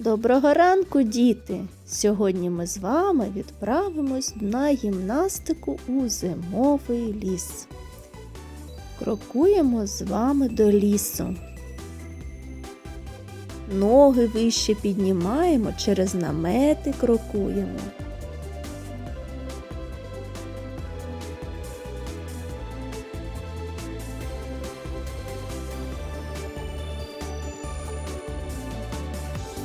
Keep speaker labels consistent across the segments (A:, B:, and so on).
A: Доброго ранку, діти! Сьогодні ми з вами відправимось на гімнастику у зимовий ліс. Крокуємо з вами до лісу. Ноги вище піднімаємо, через намети крокуємо.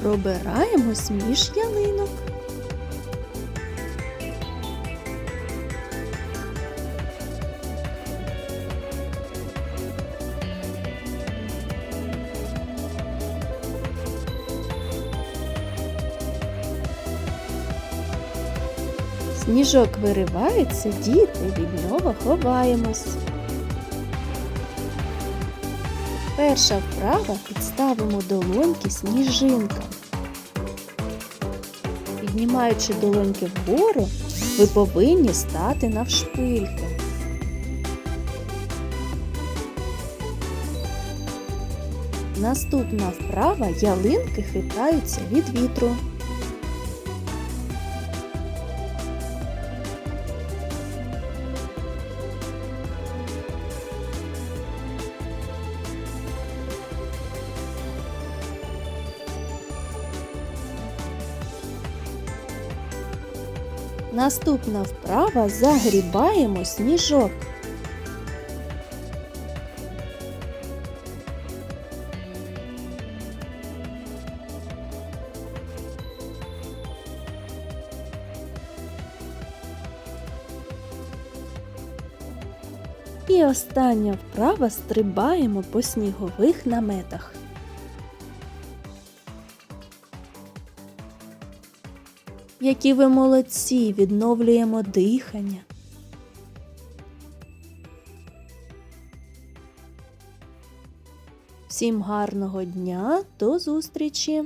A: Пробираємось між ялинок. Сніжок виривається, діти від нього ховаємось. Перша вправа підставимо долоньки сніжинка. Піднімаючи долоньки вгору, ви повинні стати навшпильки. Наступна вправа ялинки хитаються від вітру. Наступна вправа загрібаємо сніжок. І остання вправа стрибаємо по снігових наметах. Які ви молодці, відновлюємо дихання. Всім гарного дня, до зустрічі!